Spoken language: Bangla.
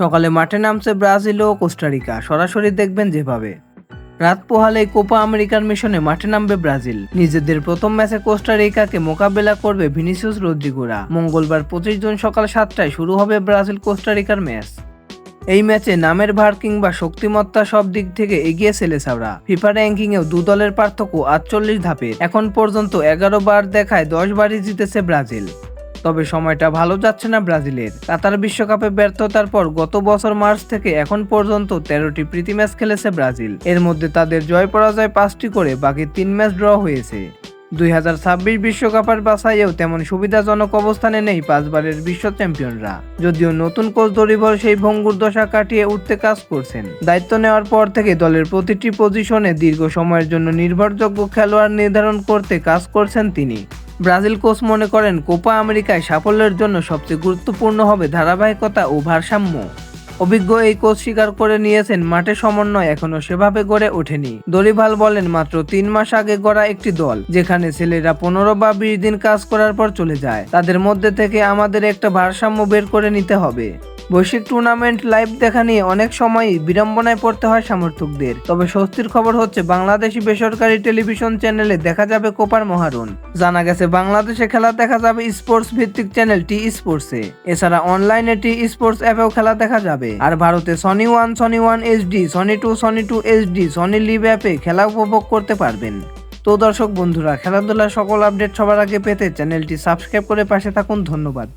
সকালে মাঠে নামছে ব্রাজিল ও কোস্টারিকা। সরাসরি দেখবেন যেভাবে। রাত পোহালে কোপা আমেরিকার মিশনে মাঠে নামবে ব্রাজিল। নিজেদের প্রথম ম্যাচে কোস্টারিকাকে মোকাবেলা করবে ভিনিসিয়াস রদ্রিগোরা। মঙ্গলবার পঁচিশ জুন সকাল সাতটায় শুরু হবে ব্রাজিল কোস্টারিকার ম্যাচ। এই ম্যাচে নামের ভার কিংবা শক্তিমত্তা সব দিক থেকে এগিয়ে সেলেসাওরা ফিফা র্যাঙ্কিং এও দু দলের পার্থক্য আটচল্লিশ ধাপে এখন পর্যন্ত এগারো বার দেখায় দশ বারই জিতেছে ব্রাজিল। তবে সময়টা ভালো যাচ্ছে না ব্রাজিলের। কাতার বিশ্বকাপে ব্যর্থতার পর গত বছর মার্চ থেকে এখন পর্যন্ত তেরোটি প্রীতি ম্যাচ খেলেছে ব্রাজিল। এর মধ্যে তাদের জয় পরাজয় পাঁচটি করে বাকি তিন ম্যাচ ড্র হয়েছে। দুই হাজার ছাব্বিশ বিশ্বকাপের বাছাইয়েও তেমন সুবিধাজনক অবস্থানে নেই পাঁচবারের বিশ্ব চ্যাম্পিয়নরা। যদিও নতুন কোচ দরিবর সেই ভঙ্গুর দশা কাটিয়ে উঠতে কাজ করছেন। দায়িত্ব নেওয়ার পর থেকে দলের প্রতিটি পজিশনে দীর্ঘ সময়ের জন্য নির্ভরযোগ্য খেলোয়াড় নির্ধারণ করতে কাজ করছেন তিনি। ব্রাজিল কোচ মনে করেন কোপা আমেরিকায় সাফল্যের জন্য সবচেয়ে গুরুত্বপূর্ণ হবে ধারাবাহিকতা ও ভারসাম্য। অভিজ্ঞ এই কোচ স্বীকার করে নিয়েছেন, মাঠে সমন্বয় এখনও সেভাবে গড়ে ওঠেনি। দরিভাল বলেন, মাত্র তিন মাস আগে গড়া একটি দল, যেখানে ছেলেরা পনেরো বা বিশ দিন কাজ করার পর চলে যায়। তাদের মধ্যে থেকে আমাদের একটা ভারসাম্য বের করে নিতে হবে। বৈশ্বিক টুর্নামেন্ট লাইভ দেখা নিয়ে অনেক সময়ই বিড়ম্বনায় পড়তে হয় সমর্থকদের। তবে স্বস্তির খবর হচ্ছে, বাংলাদেশি বেসরকারি টেলিভিশন চ্যানেলে দেখা যাবে কোপার মহারণ। জানা গেছে, বাংলাদেশে খেলা দেখা যাবে স্পোর্টস ভিত্তিক চ্যানেল টি স্পোর্টসে এছাড়া অনলাইনে টি স্পোর্টস অ্যাপেও খেলা দেখা যাবে। আর ভারতে Sony one Sony one HD Sony two Sony two HD Sony LIV অ্যাপে খেলা উপভোগ করতে পারবেন। তো দর্শক বন্ধুরা, খেলাধুলার সকল আপডেট সবার আগে পেতে চ্যানেলটি সাবস্ক্রাইব করে পাশে থাকুন। ধন্যবাদ।